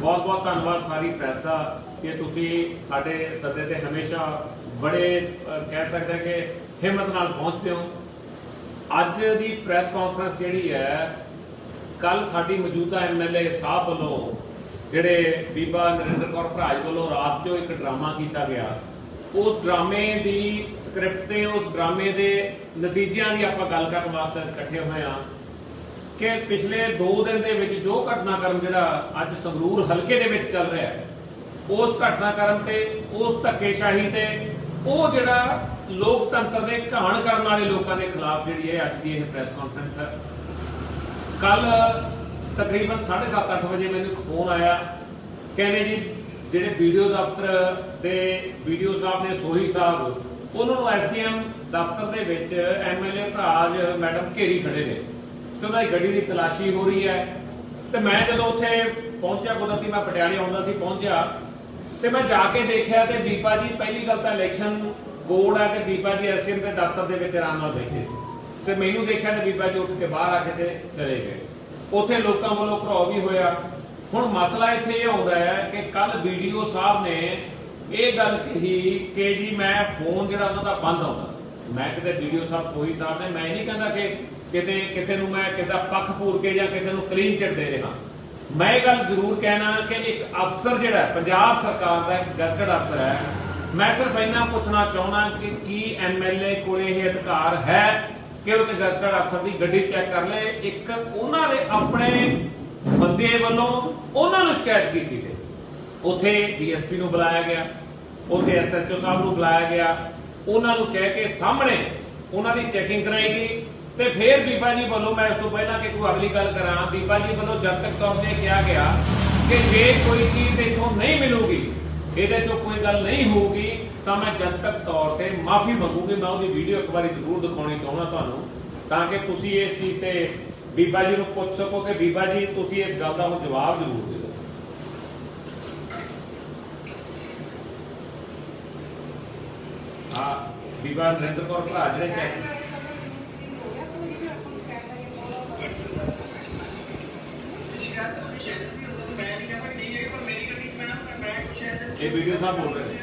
ਬਹੁਤ ਬਹੁਤ ਧੰਨਵਾਦ ਸਾਰੀ ਪ੍ਰੈਸ ਦਾ ਕਿ ਤੁਸੀਂ ਸਾਡੇ ਸੱਦੇ ਤੇ ਹਮੇਸ਼ਾ ਬੜੇ ਕਹਿ ਸਕਦੇ ਕਿ ਹਿੰਮਤ ਨਾਲ ਪਹੁੰਚਦੇ ਹੋ। ਅੱਜ ਦੀ ਪ੍ਰੈਸ ਕਾਨਫਰੰਸ ਜਿਹੜੀ ਹੈ ਕੱਲ ਸਾਡੀ ਮੌਜੂਦਾ ਐਮਐਲਏ ਸਾਹਿਬ ਵੱਲੋਂ, ਜਿਹੜੇ ਬੀਬਾ ਨਰਿੰਦਰ ਕੌਰ ਭਰਾਜ ਵੱਲੋਂ ਰਾਤ ਜੋ ਇੱਕ ਡਰਾਮਾ ਕੀਤਾ ਗਿਆ। ਉਸ ਡਰਾਮੇ ਦੀ ਸਕ੍ਰਿਪਟ ਤੇ, ਉਸ ਡਰਾਮੇ ਦੇ ਨਤੀਜਿਆਂ ਦੀ ਆਪਾਂ ਗੱਲ ਕਰਨ ਵਾਸਤੇ ਇਕੱਠੇ ਹੋਏ ਹਾਂ। ਕਿ ਪਿਛਲੇ 2 ਦਿਨ ਦੇ ਵਿੱਚ ਜੋ ਘਟਨਾਕ੍ਰਮ ਜਿਹੜਾ ਅੱਜ ਸੰਗਰੂਰ ਹਲਕੇ ਦੇ ਵਿੱਚ ਚੱਲ ਰਿਹਾ ਹੈ, ਉਸ ਘਟਨਾਕ੍ਰਮ ਤੇ, ਉਸ ਧੱਕੇਸ਼ਾਹੀ ਤੇ, ਉਹ ਜਿਹੜਾ ਲੋਕਤੰਤਰ ਦੇ ਘਾਣ ਕਰਨ ਵਾਲੇ ਲੋਕਾਂ ਦੇ ਖਿਲਾਫ ਜਿਹੜੀ ਹੈ ਅੱਜ ਦੀ ਇਹ ਪ੍ਰੈਸ ਕਾਨਫਰੰਸ ਹੈ। ਕੱਲ ਤਕਰੀਬਨ 7:30 ਅੱਠ ਵਜੇ ਮੈਨੂੰ ਇੱਕ ਫੋਨ ਆਇਆ, ਕਹਿੰਦੇ ਜੀ, ਜਿਹੜੇ ਵੀਡੀਓ ਦਫ਼ਤਰ ਦੇ ਵੀਡੀਓ ਸਾਹਿਬ ਨੇ, ਸੋਹੀ ਸਾਹਿਬ, ਉਹਨਾਂ ਨੂੰ ਐਸਡੀਐਮ ਦਫ਼ਤਰ ਦੇ ਵਿੱਚ ਐਮਐਲਏ ਭਰਾਜ ਮੈਡਮ ਘੇਰੀ ਖੜੇ ਨੇ। ਤੇ ਉਹਨਾਂ ਦੀ ਗੱਡੀ ਦੀ ਤਲਾਸ਼ੀ ਹੋ ਰਹੀ ਹੈ। ਤੇ ਮੈਂ ਜਦੋਂ ਉੱਥੇ ਪਹੁੰਚਿਆ ਕੁਦਰਤੀ ਮੈਂ ਪਟਿਆਲੇ ਆਉਂਦਾ ਸੀ, ਪਹੁੰਚਿਆ। ਤੇ ਮੈਂ ਜਾ ਕੇ ਦੇਖਿਆ ਤੇ ਬੀਬਾ ਜੀ, ਪਹਿਲੀ ਗੱਲ ਤਾਂ ਇਲੈਕਸ਼ਨ ਬੋਰਡ ਆ ਤੇ ਬੀਬਾ ਜੀ ਐਸਡੀਐਮ ਦੇ ਦਫ਼ਤਰ ਦੇ ਵਿੱਚ ਆਰਾਮ ਨਾਲ ਬੈਠੇ ਸੀ। ਤੇ ਮੈਨੂੰ ਦੇਖਿਆ ਤੇ ਬੀਬਾ ਜੀ ਉੱਠ ਕੇ ਬਾਹਰ ਆ ਕੇ ਤੇ ਚਲੇ ਗਏ। ਉੱਥੇ ਲੋਕਾਂ ਵੱਲੋਂ ਘਰੋ ਵੀ ਹੋਇਆ। ਹੁਣ ਮਸਲਾ ਇੱਥੇ ਇਹ ਆਉਂਦਾ ਹੈ ਕਿ ਕੱਲ ਵੀਡੀਓ ਸਾਹਿਬ ਨੇ ਇਹ ਗੱਲ ਕਹੀ ਕਿ ਜੀ ਮੈਂ ਫੋਨ ਜਿਹੜਾ ਉਹਨਾਂ ਦਾ ਬੰਦ ਆਉਂਦਾ ਸੀ। ਮੈਂ ਕਿਤੇ ਵੀਡੀਓ ਸਾਹਿਬ ਕੋਈ ਸਾਹਿਬ ਨੇ, ਮੈਂ ਨਹੀਂ ਕਹਿੰਦਾ ਕਿ ਕਿਤੇ, ਕਿਸੇ ਨੂੰ ਮੈਂ ਕਿਸੇ ਦਾ ਪੱਖ ਪੂਰ ਕੇ ਜਾਂ ਕਿਸੇ ਨੂੰ ਕਲੀਨ ਚਿਟ ਦੇ ਰਿਹਾ। ਮੈਂ ਇਹ ਗੱਲ ਜ਼ਰੂਰ ਕਹਿਣਾ ਕਿ ਇੱਕ ਅਫਸਰ ਜਿਹੜਾ ਪੰਜਾਬ ਸਰਕਾਰ ਦਾ ਇੱਕ ਗਸਟਡ ਅਫਸਰ ਹੈ। ਮੈਂ ਸਿਰਫ ਇੰਨਾ ਪੁੱਛਣਾ ਚਾਹੁੰਦਾ ਕਿ ਕੀ ਐਮਐਲਏ ਕੋਲੇ ਇਹ ਅਧਿਕਾਰ ਹੈ ਕਿ ਉਹ ਗਸਟਡ ਅਫਸਰ ਦੀ ਗੱਡੀ ਚੈੱਕ ਕਰ ਲੈ? ਇੱਕ, ਉਹਨਾਂ ਦੇ ਆਪਣੇ ਬੰਦੇ ਵੱਲੋਂ ਉਹਨਾਂ ਨੂੰ ਸ਼ਿਕਾਇਤ ਕੀਤੀ ਗਈ ਉਥੇ ਡੀਐਸਪੀ ਨੂੰ ਬੁਲਾਇਆ ਗਿਆ, ਉਥੇ ਐਸਐਚਓ ਸਾਹਿਬ ਨੂੰ ਬੁਲਾਇਆ ਗਿਆ। ਉਹਨਾਂ ਨੂੰ ਕਹਿ ਕੇ ਸਾਹਮਣੇ ਉਹਨਾਂ ਦੀ ਚੈਕਿੰਗ ਕਰਾਈ ਗਈ। ਤੇ ਫਿਰ ਬੀਬਾ ਜੀ ਵੱਲੋਂ ਮੈਂ ਇਸ ਤੋਂ ਪਹਿਲਾਂ ਕਿ ਕੋਈ ਅਗਲੀ ਗੱਲ ਕਰਾਂ, ਬੀਬਾ ਜੀ ਵੱਲੋਂ ਜਨਤਕ ਤੌਰ ਤੇ ਕਿਹਾ ਗਿਆ ਕਿ ਜੇ ਕੋਈ ਚੀਜ਼ ਇੱਥੋਂ ਨਹੀਂ ਮਿਲੂਗੀ, ਇਹਦੇ ਚੋਂ ਕੋਈ ਗੱਲ ਨਹੀਂ ਹੋਊਗੀ, ਤਾਂ ਮੈਂ ਜਨਤਕ ਤੌਰ ਤੇ ਮਾਫੀ ਮੰਗੂਗੀ, ਮੈਂ ਉਹਦੀ ਵੀਡੀਓ ਇੱਕ ਵਾਰੀ ਜ਼ਰੂਰ ਦਿਖਾਉਣੀ ਚਾਹੁੰਦਾ ਤੁਹਾਨੂੰ, ਤਾਂ ਕਿ ਤੁਸੀਂ ਇਸ ਚੀਜ਼ ਤੇ ਬੀਬਾ ਜੀ ਨੂੰ ਪੁੱਛ ਸਕੋ ਕਿ ਬੀਬਾ ਜੀ, ਤੁਸੀਂ ਇਸ ਗੱਲ ਦਾ ਹੁਣ ਜਵਾਬ ਜ਼ਰੂਰ ਦਿਓ। ਹਾਂ, ਬੀਬਾ ਨਰਿੰਦਰ ਕੌਰ ਭਰਾ ਜਿਹੜੇ ਚੈੱਕ ਇਹ ਵੀਡੀਓ ਸਾਹਿਬ ਬੋਲ ਰਹੇ ਨੇ।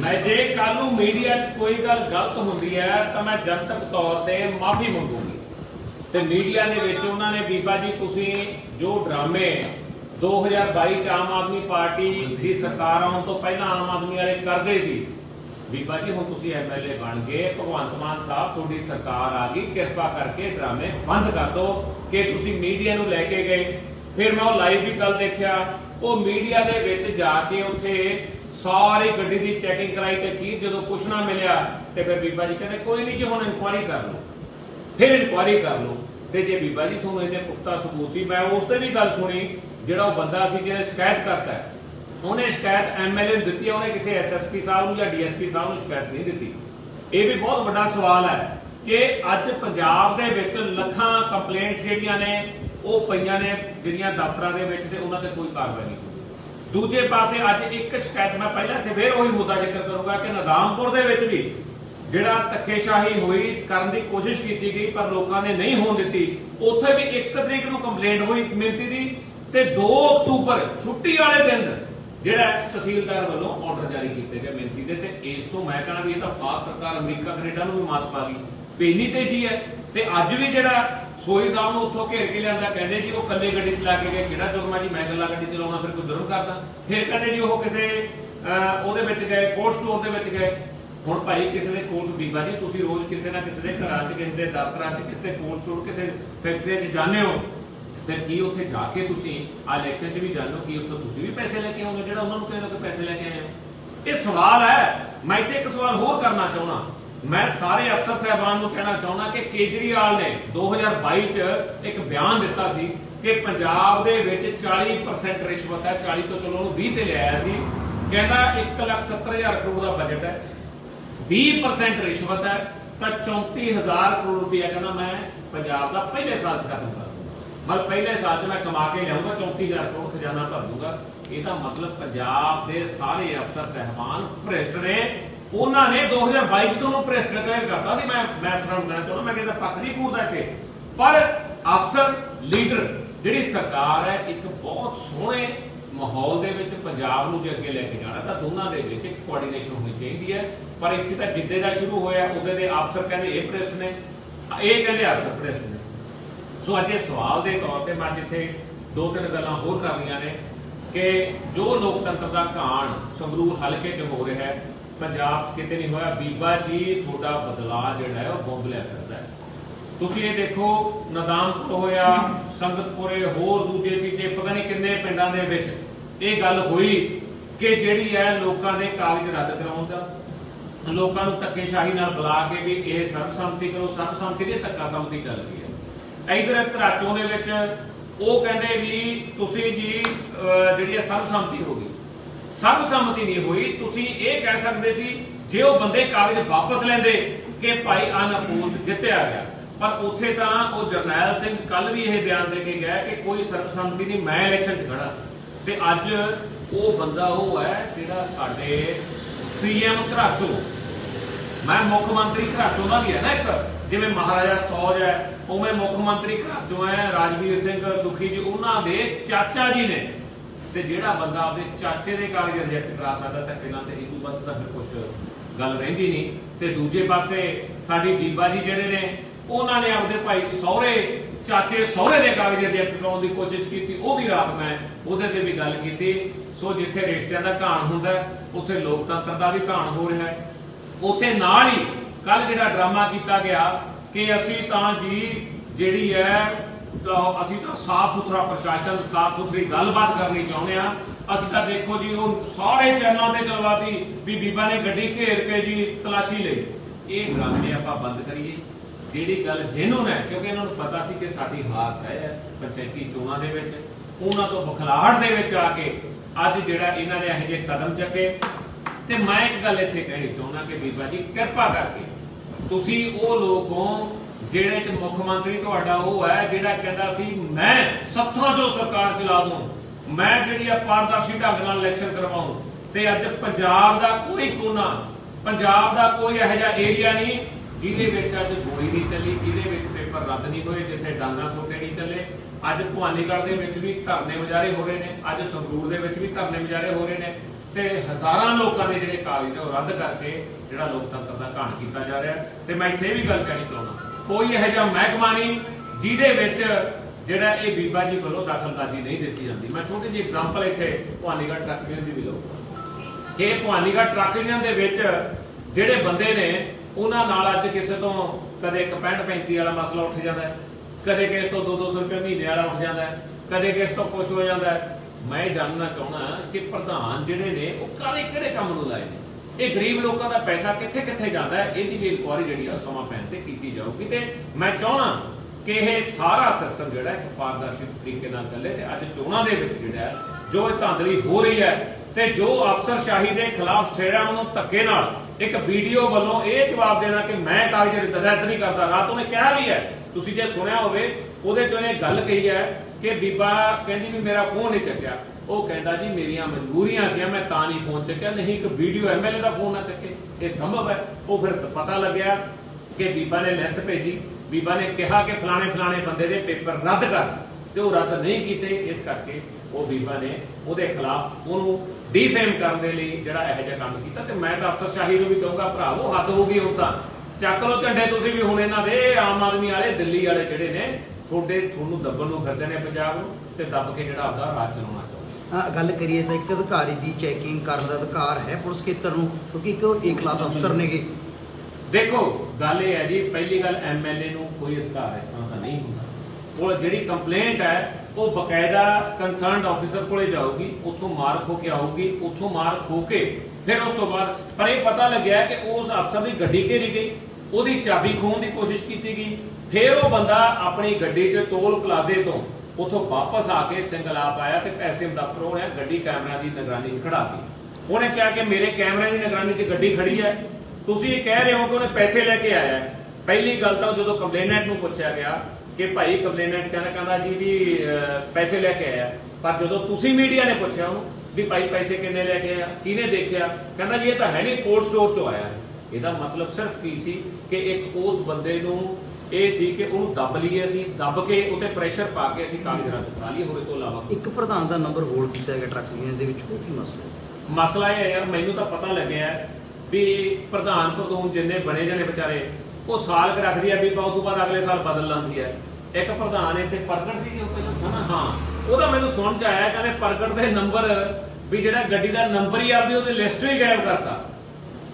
ਮੈਂ ਜੇ ਕੱਲ ਨੂੰ ਮੀਡੀਆ 'ਚ ਕੋਈ ਗੱਲ ਗਲਤ ਹੁੰਦੀ ਹੈ ਤਾਂ ਮੈਂ ਜਨਤਕ ਤੌਰ ਤੇ ਮਾਫੀ ਮੰਗੂਗੀ। ਤੇ ਮੀਡੀਆ ਦੇ ਵਿੱਚ ਉਹਨਾਂ ਨੇ ਬੀਬਾ ਜੀ ਤੁਸੀਂ ਜੋ ਡਰਾਮੇ 2022 ਚ ਆਮ ਆਦਮੀ ਪਾਰਟੀ ਦੀ ਸਰਕਾਰ ਆਉਣ ਤੋਂ ਪਹਿਲਾਂ ਆਮ ਆਦਮੀ ਵਾਲੇ ਕਰਦੇ ਸੀ ਬੀਬਾ ਜੀ ਹੁਣ ਤੁਸੀਂ ਐਮਐਲਏ ਬਣ ਗਏ, ਭਗਵੰਤ ਮਾਨ ਸਾਹਿਬ, ਤੁਹਾਡੀ ਸਰਕਾਰ ਆ ਗਈ, ਕਿਰਪਾ ਕਰਕੇ ਡਰਾਮੇ ਬੰਦ ਕਰ ਦਿਓ, ਕਿ ਤੁਸੀਂ ਮੀਡੀਆ ਨੂੰ ਲੈ ਕੇ ਗਏ। ਫਿਰ ਮੈਂ ਉਹ ਲਾਈਵ ਵੀ ਕੱਲ ਦੇਖਿਆ, ਉਹ ਮੀਡੀਆ ਦੇ ਵਿੱਚ ਜਾ ਕੇ ਉੱਥੇ ਸਾਰੀ ਗੱਡੀ ਦੀ ਚੈਕਿੰਗ ਕਰਾਈ ਤੇ ਕੀ ਜਦੋਂ ਕੁਛ ਨਾ ਮਿਲਿਆ, ਤੇ ਫਿਰ ਬੀਬਾ ਜੀ ਕਹਿੰਦੇ, ਕੋਈ ਨਹੀਂ ਜੀ, ਹੁਣ ਇਨਕੁਆਇਰੀ ਕਰ ਲਓ। ਫਿਰ ਇਨਕੁਆਇਰੀ ਕਰ ਲਓ। ਤੇ ਜੇ ਬੀਬਾ ਜੀ ਤੁਹਾਨੂੰ ਇਹਦੇ ਪੁਖਤਾ ਸਬੂਤ ਸੀ, ਮੈਂ ਉਸ ਤੇ ਵੀ ਗੱਲ ਸੁਣੀ, ਜਿਹੜਾ ਉਹ ਬੰਦਾ ਸੀ ਜਿਹਨੇ ਸ਼ਿਕਾਇਤ ਕਰਤਾ ਉਹਨੇ ਸ਼ਿਕਾਇਤ ਐਮਐਲਏ ਨੂੰ ਦਿੱਤੀ ਹੈ, ਉਹਨੇ ਕਿਸੇ ਐਸਐਸਪੀ ਸਾਹਿਬ ਨੂੰ ਜਾਂ ਡੀਐਸਪੀ ਸਾਹਿਬ ਨੂੰ ਸ਼ਿਕਾਇਤ ਨਹੀਂ ਦਿੱਤੀ। ਇਹ ਵੀ ਬਹੁਤ ਵੱਡਾ ਸਵਾਲ ਹੈ ਕਿ ਅੱਜ ਪੰਜਾਬ ਦੇ ਵਿੱਚ ਲੱਖਾਂ ਕੰਪਲੇਂਟਸ ਜਿਹੜੀਆਂ ਨੇ ਉਹ ਪਈਆਂ ਨੇ ਜਿਹੜੀਆਂ ਦਫ਼ਤਰਾਂ ਦੇ ਵਿੱਚ ਤੇ ਉਹਨਾਂ ਤੇ ਕੋਈ ਕਾਰਵਾਈ ਨਹੀਂ ਦੂਜੇ ਪਾਸੇ ਅੱਜ ਇੱਕ ਸ਼ਿਕਾਇਤ ਮੈਂ ਪਹਿਲਾਂ ਇੱਥੇ ਫੇਰ ਉਹੀ ਮੁੱਦਾ ਜ਼ਿਕਰ ਕਰੂੰਗਾ ਕਿ ਨਦਾਮਪੁਰ ਦੇ ਵਿੱਚ ਵੀ ਜਿਹੜਾ ਧੱਕੇਸ਼ਾਹੀ ਹੋਈ ਕਰਨ ਦੀ ਕੋਸ਼ਿਸ਼ ਕੀਤੀ ਗਈ ਪਰ ਲੋਕਾਂ ਨੇ ਨਹੀਂ ਹੋਣ ਦਿੱਤੀ। ਉੱਥੇ ਵੀ 1 ਤਰੀਕ ਨੂੰ ਕੰਪਲੇਂਟ ਹੋਈ ਮਿੰਤੀ ਦੀ ਤੇ 2 ਅਕਤੂਬਰ ਛੁੱਟੀ ਵਾਲੇ ਦਿਨ ਜਿਹੜਾ ਤਹਿਸੀਲਦਾਰ ਵੱਲੋਂ ਆਰਡਰ ਜਾਰੀ ਕੀਤੇ ਗਏ ਮਿੰਤੀ ਦੇ ਤੇ ਇਸ ਤੋਂ ਮੈਂ ਕਹਣਾ ਵੀ ਇਹ ਤਾਂ ਫਾਸ ਸਰਕਾਰ ਅਮਰੀਕਾ ਕੈਨੇਡਾ ਨੂੰ ਵੀ ਮਾਤ ਪਾ ਗਈ ਪੇਨੀ ਤੇਜੀ ਹੈ। ਤੇ ਅੱਜ ਵੀ ਜਿਹੜਾ ਸੋਈ ਸਾਹਿਬ ਨੂੰ ਉੱਥੋਂ ਘੇਰ ਕੇ ਲਿਆਂਦਾ ਕਹਿੰਦੇ ਜੀ ਉਹ ਕੱਲੇ ਗੱਡੀ ਚਲਾ ਕੇ ਗਏ ਕਿਹੜਾ ਜੁਰਮ ਹੈ ਜੀ? ਮੈਂ ਇਕੱਲਾ ਗੱਡੀ ਚਲਾਉਣਾ ਫਿਰ ਕੋਈ ਜੁਰਮ ਕਰਦਾ। ਫਿਰ ਕਹਿੰਦੇ ਜੀ ਉਹ ਕਿਸੇ ਅਹ, ਉਹਦੇ ਵਿੱਚ ਗਏ ਕੋਰਟ ਸਟੋਰ ਦੇ ਵਿੱਚ ਗਏ। ਹੁਣ ਭਾਈ ਕਿਸੇ ਦੇ ਕੋਲ ਬੀਬਾ ਜੀ ਤੁਸੀਂ ਰੋਜ਼ ਕਿਸੇ ਨਾ ਕਿਸੇ ਦੇ ਘਰਾਂ 'ਚ ਕਿਸੇ ਦੇ ਦਫ਼ਤਰਾਂ 'ਚ ਕਿਸੇ ਦੇ ਕੋਲ ਸਟੋਰ ਕਿਸੇ ਫੈਕਟਰੀ 'ਚ ਜਾਂਦੇ ਹੋ। ਤੇ ਕੀ ਉੱਥੇ ਜਾ ਕੇ ਤੁਸੀਂ ਆ ਇਲੈਕਸ਼ਨ 'ਚ ਵੀ ਜਾਣੋ ਕਿ ਉੱਥੇ ਤੁਸੀਂ ਵੀ ਪੈਸੇ ਲੈ ਕੇ ਆਉਂਗੇ ਜਿਹੜਾ ਉਹਨਾਂ ਨੂੰ ਕਹਿੰਦੇ ਕਿ ਪੈਸੇ ਲੈ ਕੇ ਆਏ ਹੋ। ਇਹ ਸਵਾਲ ਹੈ। ਮੈਂ ਇੱਥੇ ਇੱਕ ਸਵਾਲ ਹੋਰ ਕਰਨਾ ਚਾਹੁੰਦਾ। ਮੈਂ ਸਾਰੇ ਅਫਸਰ ਸਾਹਿਬਾਨ ਨੂੰ ਕਹਿਣਾ ਚਾਹੁੰਦਾ ਕਿ ਕੇਜਰੀਵਾਲ ਨੇ 2022 'ਚ ਇੱਕ ਬਿਆਨ ਦਿੱਤਾ ਸੀ ਕਿ ਪੰਜਾਬ ਦੇ ਵਿੱਚ 40% ਰਿਸ਼ਵਤ ਹੈ 40 ਤੋਂ ਚਲੋ ਉਹਨੂੰ 20 ਤੇ ਲਿਆਇਆ ਸੀ। ਕਹਿੰਦਾ 170000 ਕਰੋੜ ਦਾ ਬਜਟ ਹੈ। 20% ਰਿਸ਼ਵਤ ਹੈ ਤਾਂ 34000 ਕਰੋੜ ਰੁਪਇਆ ਕਹਿੰਦਾ ਮੈਂ ਪੰਜਾਬ ਦਾ ਪਹਿਲੇ ਸਾਲ 'ਚ ਕਰ ਦੂੰਗਾ ਮਤਲਬ ਪਹਿਲੇ ਸਾਲ 'ਚ ਮੈਂ ਕਮਾ ਕੇ ਲਿਆਉਂਗਾ 34000 ਕਰੋੜ ਖਜ਼ਾਨਾ ਭਰ ਦੂੰਗਾ ਇਹਦਾ ਮਤਲਬ ਪੰਜਾਬ ਦੇ ਸਾਰੇ ਅਫਸਰ ਸਹਿਬਾਨ ਭ੍ਰਿਸ਼ਟ ਨੇ। ਉਹਨਾਂ ਨੇ 2022 ਚ ਤੋਂ ਉਹਨੂੰ ਪ੍ਰੈਸ ਡਿਕਲੇਅਰ ਕਰਤਾ ਸੀ। ਮੈਂ ਮੈਂ ਫਰਮ ਕਰਨਾ ਚਾਹੁੰਦਾ, ਮੈਂ ਕਹਿੰਦਾ ਪੱਖ ਨਹੀਂ ਪੂਰਦਾ ਇੱਥੇ। ਪਰ ਅਫਸਰ, ਲੀਡਰ, ਜਿਹੜੀ ਸਰਕਾਰ ਹੈ, ਇੱਕ ਬਹੁਤ ਸੋਹਣੇ ਮਾਹੌਲ ਦੇ ਵਿੱਚ ਪੰਜਾਬ ਨੂੰ ਜੇ ਅੱਗੇ ਲੈ ਕੇ ਜਾਣਾ, ਤਾਂ ਦੋਨਾਂ ਦੇ ਵਿੱਚ ਇੱਕ ਕੋਆਰਡੀਨੇਸ਼ਨ ਹੋਣੀ ਚਾਹੀਦੀ ਹੈ। ਪਰ ਇੱਥੇ ਤਾਂ ਜਿੱਦੇ ਦਾ ਸ਼ੁਰੂ ਹੋਇਆ, ਉਹਦੇ ਦੇ ਅਫਸਰ ਕਹਿੰਦੇ ਇਹ ਪ੍ਰੈਸਟ ਨੇ। ਇਹ ਕਹਿੰਦੇ ਅਫਸਰ ਪ੍ਰੈਸਟ ਨੇ। ਸੋ ਅੱਜ ਇਹ ਸਵਾਲ ਦੇ ਤੌਰ ਤੇ ਮੈਂ ਜਿੱਥੇ ਦੋ ਤਿੰਨ ਗੱਲਾਂ ਹੋਰ ਕਰਨੀਆਂ ਨੇ ਕਿ ਜੋ ਲੋਕਤੰਤਰ ਦਾ ਘਾਣ ਸੰਗਰੂਰ ਹਲਕੇ 'ਚ ਹੋ ਰਿਹਾ ਹੈ, ਪੰਜਾਬ 'ਚ ਕਿਤੇ ਨਹੀਂ ਹੋਇਆ, ਬੀਬਾ ਜੀ, ਤੁਹਾਡਾ ਬਦਲਾਅ ਜਿਹੜਾ ਹੈ ਉਹ ਬੋਂਬਲਿਆ ਫਿਰਦਾ ਹੈ। ਤੁਸੀਂ ਇਹ ਦੇਖੋ ਨਦਾਮਪੁਰ ਹੋਇਆ, ਸੰਗਤਪੁਰੇ, ਹੋਰ ਦੂਜੇ ਤੀਜੇ, ਪਤਾ ਨਹੀਂ ਕਿੰਨੇ ਪਿੰਡਾਂ ਦੇ ਵਿੱਚ ਇਹ ਗੱਲ ਹੋਈ ਕਿ ਜਿਹੜੀ ਹੈ ਲੋਕਾਂ ਦੇ ਕਾਗਜ਼ ਰੱਦ ਕਰਾਉਣ ਦਾ, ਲੋਕਾਂ ਨੂੰ ਧੱਕੇਸ਼ਾਹੀ ਨਾਲ ਬੁਲਾ ਕੇ ਵੀ ਇਹ ਸਰਬਸੰਮਤੀ ਕਰੋ, ਸਰਬਸੰਮਤੀ ਦੀ ਧੱਕਾ ਸੰਮਤੀ ਚੱਲ ਰਹੀ ਹੈ। ਇਧਰ ਘਰਾਚੋਂ ਦੇ ਵਿੱਚ ਉਹ ਕਹਿੰਦੇ ਵੀ ਤੁਸੀਂ ਜੀ ਜਿਹੜੀ ਸਰਬਸੰਮਤੀ ਹੋ ਗਈ। ਸਰਬਸੰਮਤੀ ਨਹੀਂ ਹੋਈ, ਤੁਸੀਂ ਇਹ ਕਹਿ ਸਕਦੇ ਸੀ, ਜੇ ਉਹ ਬੰਦੇ ਕਾਗਜ਼ ਵਾਪਸ ਲੈਂਦੇ ਕਿ ਭਾਈ ਅਨਪੂਤ ਜਿੱਤਿਆ ਗਿਆ। ਪਰ ਉੱਥੇ ਤਾਂ ਉਹ ਜਰਨੈਲ ਸਿੰਘ ਕੱਲ ਵੀ ਇਹ ਬਿਆਨ ਦੇ ਕੇ ਗਿਆ ਕਿ ਕੋਈ ਸਰਬਸੰਮਤੀ ਨਹੀਂ, ਮੈਂ ਇਲੈਕਸ਼ਨ 'ਚ ਖੜਾ ਤੇ ਅੱਜ ਉਹ ਬੰਦਾ ਉਹ ਹੈ ਜਿਹੜਾ ਸਾਡੇ ਸੀਐਮ ਘਰਾਚੋ ਮੈਂ ਮੁੱਖ ਮੰਤਰੀ ਘਰਾਚੋਂ ਦਾ ਵੀ ਹੈ ਨਾ ਇੱਕ, ਜਿਵੇਂ ਮਹਾਰਾਜਾ ਸਤੌਜ ਹੈ ਉਵੇਂ ਮੁੱਖ ਮੰਤਰੀ ਘਰਾਚੋਂ ਹੈ ਰਾਜਵੀਰ ਸਿੰਘ ਸੁਖੀ ਜੀ, ਉਹਨਾਂ ਦੇ ਚਾਚਾ ਜੀ ਨੇ। ਤੇ ਜਿਹੜਾ ਬੰਦਾ ਆਪਣੇ ਚਾਚੇ ਦੇ ਕਾਗਜ਼ ਰਿਜੈਕਟ ਕਰਾ ਸਕਦਾ ਤਾਂ ਕਿਨਾਂ ਤੇ ਇਹ ਵੱਧ ਤਾਂ ਫਿਰ ਕੁਝ ਗੱਲ ਰਹਿੰਦੀ ਨਹੀਂ। ਤੇ ਦੂਜੇ ਪਾਸੇ ਸਾਡੀ ਬੀਬਾ ਜੀ ਜਿਹੜੇ ਨੇ, ਉਹਨਾਂ ਨੇ ਆਪਦੇ ਭਾਈ ਸਹੁਰੇ, ਚਾਚੇ ਸਹੁਰੇ ਦੇ ਕਾਗਜ਼ ਰਿਜੈਕਟ ਕਰਾਉਣ ਦੀ ਕੋਸ਼ਿਸ਼ ਕੀਤੀ, ਉਹ ਵੀ ਰਾਤ ਮੈਂ ਉਹਦੇ ਤੇ ਵੀ ਗੱਲ ਕੀਤੀ। ਸੋ ਜਿੱਥੇ ਰਿਸ਼ਤਿਆਂ ਦਾ ਘਾਣ ਹੁੰਦਾ ਉੱਥੇ ਲੋਕਤੰਤਰ ਦਾ ਵੀ ਘਾਣ ਹੋ ਰਿਹਾ ਹੈ। ਉੱਥੇ ਨਾਲ ਹੀ ਕੱਲ ਜਿਹੜਾ ਡਰਾਮਾ ਕੀਤਾ ਗਿਆ ਕਿ ਅਸੀਂ ਤਾਂ ਜੀ ਜਿਹੜੀ ਹੈ ਅਸੀਂ ਤਾਂ ਸਾਫ਼ ਸੁਥਰਾ ਪ੍ਰਸ਼ਾਸਨ, ਸਾਫ਼ ਸੁਥਰੀ ਗੱਲਬਾਤ ਕਰਨੀ ਚਾਹੁੰਦੇ ਆ ਅਸੀਂ ਤਾਂ ਦੇਖੋ ਜੀ, ਉਹ ਸਾਰੇ ਚੈਨਲਾਂ ਤੇ ਚਲਵਾਤੀ ਵੀ ਬੀਬਾ ਨੇ ਗੱਡੀ ਘੇਰ ਕੇ ਜੀ ਤਲਾਸ਼ੀ ਲਈ। ਇਹ ਡਰਾਮੇ ਆਪਾਂ ਬੰਦ ਕਰੀਏ। ਜਿਹੜੀ ਗੱਲ ਜੈਨੂਨ ਹੈ, ਕਿਉਂਕਿ ਇਹਨਾਂ ਨੂੰ ਪਤਾ ਸੀ ਕਿ ਸਾਡੀ ਹਾਰ ਹੈ ਪੰਚਾਇਤੀ ਚੋਣਾਂ ਦੇ ਵਿੱਚ, ਉਹਨਾਂ ਤੋਂ ਬਖਲਾਹਟ ਦੇ ਵਿੱਚ ਆ ਕੇ ਅੱਜ ਜਿਹੜਾ ਇਹਨਾਂ ਨੇ ਇਹੋ ਜਿਹੇ ਕਦਮ ਚੱਕੇ। ਤੇ ਮੈਂ ਇੱਕ ਗੱਲ ਇੱਥੇ ਕਹਿਣੀ ਚਾਹੁੰਦਾ ਕਿ ਬੀਬਾ ਜੀ, ਕਿਰਪਾ ਕਰਕੇ ਤੁਸੀਂ ਉਹ ਲੋਕ ਹੋ ਜਿਹੜੇ ਚ ਮੁੱਖ ਮੰਤਰੀ ਤੁਹਾਡਾ ਉਹ ਹੈ ਜਿਹੜਾ ਕਹਿੰਦਾ ਸੀ, ਮੈਂ ਸੱਥਾਂ ਜੋ ਸਰਕਾਰ ਚਲਾ ਦੂੰ। ਮੈਂ ਜਿਹੜੀ ਆ ਪਾਰਦਰਸ਼ੀ ਢੰਗ ਨਾਲ ਇਲੈਕਸ਼ਨ ਕਰਵਾਉਂ। ਤੇ ਅੱਜ ਪੰਜਾਬ ਦਾ ਕੋਈ ਕੋਨਾ, ਪੰਜਾਬ ਦਾ ਕੋਈ ਇਹੋ ਜਿਹਾ ਏਰੀਆ ਨਹੀਂ ਜਿਹਦੇ ਵਿੱਚ ਅੱਜ ਗੋਲੀ ਨਹੀਂ ਚੱਲੀ, ਜਿਹਦੇ ਵਿੱਚ ਪੇਪਰ ਰੱਦ ਨਹੀਂ ਹੋਏ, ਜਿੱਥੇ ਡਾਂਗਾ ਸੋਟੇ ਨਹੀਂ ਚੱਲੇ। ਅੱਜ ਭਵਾਨੀਗੜ੍ਹ ਦੇ ਵਿੱਚ ਵੀ ਧਰਨੇ ਮੁਜ਼ਾਹਰੇ ਹੋ ਰਹੇ ਨੇ, ਅੱਜ ਸੰਗਰੂਰ ਦੇ ਵਿੱਚ ਵੀ ਧਰਨੇ ਮੁਜਾਰੇ ਹੋ ਰਹੇ ਨੇ। ਤੇ ਹਜ਼ਾਰਾਂ ਲੋਕਾਂ ਦੇ ਜਿਹੜੇ ਕਾਗਜ਼ ਨੇ ਉਹ ਰੱਦ ਕਰਕੇ ਜਿਹੜਾ ਲੋਕਤੰਤਰ ਦਾ ਘਾਣ ਕੀਤਾ ਜਾ ਰਿਹਾ ਤੇ ਮੈਂ ਇੱਥੇ ਵੀ ਗੱਲ ਕਹਿਣੀ ਚਾਹੁੰਦਾ ਕੋਈ ਇਹੋ ਜਿਹਾ ਮਹਿਕਮਾ ਨਹੀਂ ਜਿਹਦੇ ਵਿੱਚ ਜਿਹੜਾ ਇਹ ਬੀਬਾ ਜੀ ਵੱਲੋਂ ਦਖਲਅੰਦਾਜ਼ੀ ਨਹੀਂ ਦਿੱਤੀ ਜਾਂਦੀ। ਮੈਂ ਛੋਟੀ ਜਿਹੀ ਐਗਜ਼ਾਮਪਲ ਇੱਥੇ ਭਵਾਨੀਗੜ੍ਹ ਟਰੱਕ ਯੂਨੀਅਨ ਦੀ ਵੀ ਲਊਂਗਾ ਇਹ ਭਵਾਨੀਗੜ੍ਹ ਟਰੱਕ ਯੂਨੀਅਨ ਦੇ ਵਿੱਚ ਜਿਹੜੇ ਬੰਦੇ ਨੇ, ਉਹਨਾਂ ਨਾਲ ਅੱਜ ਕਿਸੇ ਤੋਂ ਕਦੇ ਇੱਕ 65 35 ਵਾਲਾ ਮਸਲਾ ਉੱਠ ਜਾਂਦਾ ਕਦੇ ਕਿਸੇ ਤੋਂ 2-200 ਰੁਪਏ ਮਹੀਨੇ ਵਾਲਾ ਉੱਠ ਜਾਂਦਾ ਕਦੇ ਕਿਸੇ ਤੋਂ ਕੁਝ ਹੋ ਜਾਂਦਾ ਮੈਂ ਇਹ ਜਾਣਨਾ ਚਾਹੁੰਦਾ ਕਿ ਪ੍ਰਧਾਨ ਜਿਹੜੇ ਨੇ, ਉਹ ਕਾਹਦੇ ਕਿਹੜੇ ਕੰਮ ਨੂੰ ਲਾਏ ਨੇ? ਇਹ ਗਰੀਬ ਲੋਕਾਂ ਦਾ ਪੈਸਾ ਕਿੱਥੇ ਕਿੱਥੇ ਜਾਂਦਾ ਹੈ? ਇਹਦੀ ਵੀ ਇਨਕੁਆਰੀ ਜਿਹੜੀ ਆ ਸਮਾਂ ਪੈਣ ਤੇ ਕੀਤੀ ਜਾਊਗੀ ਤੇ ਮੈਂ ਚਾਹਣਾ ਕਿ ਇਹ ਸਾਰਾ ਸਿਸਟਮ ਜਿਹੜਾ ਹੈ ਪਾਰਦਰਸ਼ੀ ਤਰੀਕੇ ਨਾਲ ਚੱਲੇ ਤੇ ਅੱਜ ਚੋਣਾਂ ਦੇ ਵਿੱਚ ਜਿਹੜਾ ਜੋ ਇਹ ਧਾਂਦਲੀ ਹੋ ਰਹੀ ਹੈ ਤੇ ਜੋ ਅਫਸਰਸ਼ਾਹੀ ਦੇ ਖਿਲਾਫ ਸਟੇਰਾ ਨੂੰ ਧੱਕੇ ਨਾਲ ਇੱਕ ਵੀਡੀਓ ਵੱਲੋਂ ਇਹ ਜਵਾਬ ਦੇਣਾ ਕਿ ਮੈਂ ਕਾਗਜ਼ ਰੱਦ ਨਹੀਂ ਕਰਦਾ, ਰਾਤ ਉਹਨੇ ਕਿਹਾ ਵੀ ਹੈ। ਤੁਸੀਂ ਜੇ ਸੁਣਿਆ ਹੋਵੇ, ਉਹਦੇ ਚ ਉਹਨੇ ਗੱਲ ਕਹੀ ਹੈ ਕਿ ਬੀਬਾ ਕਹਿੰਦੀ ਵੀ ਮੇਰਾ ਫੋਨ ਨਹੀਂ ਚੱਕਿਆ। ਉਹ ਕਹਿੰਦਾ ਜੀ, ਮੇਰੀਆਂ ਮਜਬੂਰੀਆਂ ਸੀ ਮੈਂ ਤਾਂ ਨਹੀਂ ਫੋਨ ਚੱਕਿਆ, ਨਹੀਂ ਇੱਕ ਵੀਡੀਓ ਐਮਐਲਏ ਦਾ ਫੋਨ ਨਾ ਚੱਕੇ। ਇਹ ਸੰਭਵ ਹੈ। ਉਹ ਫਿਰ ਪਤਾ ਲੱਗਿਆ ਕਿ ਬੀਬਾ ਨੇ ਲਿਸਟ ਭੇਜੀ। ਬੀਬਾ ਨੇ ਕਿਹਾ ਕਿ ਫਲਾਣੇ ਫਲਾਣੇ ਬੰਦੇ ਦੇ ਪੇਪਰ ਰੱਦ ਕਰ ਤੇ ਉਹ ਰੱਦ ਨਹੀਂ ਕੀਤੇ। ਇਸ ਕਰਕੇ ਉਹ ਬੀਬਾ ਨੇ ਉਹਦੇ ਖਿਲਾਫ ਉਹਨੂੰ ਡੀਫੇਮ ਕਰਨ ਦੇ ਲਈ ਜਿਹੜਾ ਇਹੋ ਜਿਹਾ ਕੰਮ ਕੀਤਾ ਤੇ ਮੈਂ ਤਾਂ ਅਫਸਰਸ਼ਾਹੀ ਨੂੰ ਵੀ ਕਹੂੰਗਾ ਭਰਾਵੋ ਹੱਦ ਹੋ ਗਈ ਹੁਣ ਤਾਂ। ਚੱਕ ਲਓ ਝੰਡੇ ਤੁਸੀਂ ਵੀ ਹੁਣ ਇਹਨਾਂ ਦੇ, ਆਮ ਆਦਮੀ ਵਾਲੇ, ਦਿੱਲੀ ਵਾਲੇ ਜਿਹੜੇ ਨੇ ਤੁਹਾਡੇ ਤੁਹਾਨੂੰ ਦੱਬਣ ਨੂੰ ਫਿਰਦੇ ਨੇ ਪੰਜਾਬ ਨੂੰ ਤੇ ਦੱਬ ਕੇ ਜਿਹੜਾ ਆਪਦਾ ਰਾਜ ਚਲਾਉਣਾ ਚਾਹੁੰਦੇ ਅ, ਗੱਲ ਕਰੀਏ ਤਾਂ ਇੱਕ ਅਧਿਕਾਰੀ ਦੀ ਚੈਕਿੰਗ ਕਰਨ ਦਾ ਅਧਿਕਾਰ ਹੈ ਪੁਲਿਸ ਖੇਤਰ ਨੂੰ ਕਿਉਂਕਿ ਇੱਕ ਏ ਕਲਾਸ ਅਫਸਰ ਨੇਗੇ। ਦੇਖੋ ਗੱਲ ਇਹ ਹੈ ਜੀ ਪਹਿਲੀ ਗੱਲ ਐਮਐਲਏ ਨੂੰ ਕੋਈ ਅਧਿਕਾਰ ਇਸ ਤਰ੍ਹਾਂ ਦਾ ਨਹੀਂ ਹੁੰਦਾ। ਉਹ ਜਿਹੜੀ ਕੰਪਲੇਂਟ ਹੈ ਉਹ ਬਕਾਇਦਾ ਕੰਸਰਨਡ ਆਫੀਸਰ ਕੋਲੇ ਜਾਊਗੀ ਉੱਥੋਂ ਮਾਰਕ ਹੋ ਕੇ ਆਊਗੀ ਉੱਥੋਂ ਮਾਰਕ ਹੋ ਕੇ ਫਿਰ ਉਸ ਤੋਂ ਬਾਅਦ ਪਰ ਇਹ ਪਤਾ ਲੱਗਿਆ ਕਿ ਉਸ ਅਫਸਰ ਦੀ ਗੱਡੀ ਘੇਰੀ ਗਈ। ਉਹਦੀ ਚਾਬੀ ਖੋਹਣ ਦੀ ਕੋਸ਼ਿਸ਼ ਕੀਤੀ ਗਈ। ਫਿਰ ਉਹ ਬੰਦਾ ਆਪਣੀ ਗੱਡੀ 'ਚ ਟੋਲ ਪਲਾਜ਼ੇ ਤੋਂ ਉੱਥੋਂ ਵਾਪਸ ਆ ਕੇ ਸਿੰਗਲ ਆਪ ਆਇਆ ਤੇ ਐਸਟੀਐਮ ਦਫ਼ਤਰ ਉਹਨੇ ਗੱਡੀ ਕੈਮਰਾ ਦੀ ਨਿਗਰਾਨੀ 'ਚ ਖੜਾ ਦਿੱਤੀ ਉਹਨੇ ਕਿਹਾ ਕਿ ਮੇਰੇ ਕੈਮਰੇ ਦੀ ਨਿਗਰਾਨੀ 'ਚ ਗੱਡੀ ਖੜੀ ਹੈ। ਤੁਸੀਂ ਇਹ ਕਹਿ ਰਹੇ ਹੋ ਕਿ ਉਹਨੇ ਪੈਸੇ ਲੈ ਕੇ ਆਇਆ ਹੈ। ਪਹਿਲੀ ਗੱਲ ਤਾਂ ਜਦੋਂ ਕੰਪਲੇਨੈਂਟ ਨੂੰ ਪੁੱਛਿਆ ਗਿਆ ਕਿ ਭਾਈ ਕੰਪਲੇਨੈਂਟ ਕਹਿੰਦਾ ਕਹਿੰਦਾ ਜੀ ਵੀ ਪੈਸੇ ਲੈ ਕੇ ਆਇਆ। ਪਰ ਜਦੋਂ ਤੁਸੀਂ ਮੀਡੀਆ ਨੇ ਪੁੱਛਿਆ ਉਹਨੂੰ ਵੀ ਭਾਈ ਪੈਸੇ ਕਿੰਨੇ ਲੈ ਕੇ ਆਇਆ, ਕਿਹਨੇ ਦੇਖਿਆ? ਕਹਿੰਦਾ ਜੀ ਇਹ ਤਾਂ ਹੈ ਨਹੀਂ ਕੋਰਟ ਸਟੋਰ ਚੋਂ ਆਇਆ। ਹੈ। ਇਹਦਾ ਮਤਲਬ ਸਿਰਫ ਕੀ ਸੀ ਕਿ ਇੱਕ ਉਸ ਬੰਦੇ ਨੂੰ ਇਹ ਸੀ ਕਿ ਉਹਨੂੰ ਦੱਬ ਲਈਏ ਅਸੀਂ ਦੱਬ ਕੇ ਉਤੇ ਪ੍ਰੈਸ਼ਰ ਪਾ ਕੇ ਅਸੀਂ ਕਾਗਜ਼ ਰੱਦ ਕਰਾ ਲਈਏ। ਹੋਰ ਇਹ ਤੋਂ ਇਲਾਵਾ ਇੱਕ ਪ੍ਰਧਾਨ ਦਾ ਨੰਬਰ ਹੋਲਡ ਕੀਤਾ ਗਿਆ ਟਰੱਕ ਯੂਨੀਅਨ ਦੇ ਵਿੱਚ ਉਹ ਕੀ ਮਸਲਾ ਹੈ? ਮਸਲਾ ਇਹ ਹੈ ਯਾਰ ਮੈਨੂੰ ਤਾਂ ਪਤਾ ਲੱਗਿਆ ਵੀ ਪ੍ਰਧਾਨ ਪ੍ਰਧੂਨ ਜਿੰਨੇ ਬਣੇ ਜਣੇ ਵਿਚਾਰੇ ਉਹ ਸਾਲ ਕ ਰੱਖਦੀ ਆ ਵੀ ਉਸ ਤੋਂ ਬਾਅਦ ਅਗਲੇ ਸਾਲ ਬਦਲ ਲਾਂਦੀ ਹੈ ਇੱਕ ਪ੍ਰਧਾਨ ਇੱਥੇ ਪ੍ਰਗਟ ਸੀ ਉਹ ਪਹਿਲਾਂ ਹਨਾ? ਹਾਂ। ਉਹਦਾ ਮੈਨੂੰ ਸੁਣ ਚ ਆਇਆ ਕਹਿੰਦੇ ਪ੍ਰਗਟ ਦੇ ਨੰਬਰ ਵੀ ਜਿਹੜਾ ਗੱਡੀ ਦਾ ਨੰਬਰ ਹੀ ਆਪਦੀ ਉਹਦੇ ਲਿਸਟ ਹੀ ਗਾਇਬ ਕਰਤਾ।